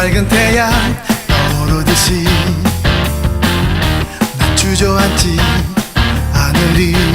밝은 태양 떠오르듯이 난 주저앉지 않으리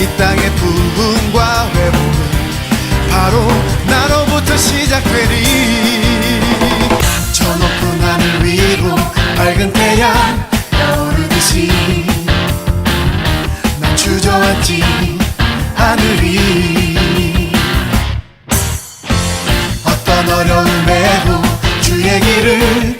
이 땅의 부흥과 회복은 바로 나로부터 시작되리. 저 높은 하늘 위로 밝은 태양 떠오르듯이 난 주저앉지 않으리. 어떤 어려움에도 주의 길을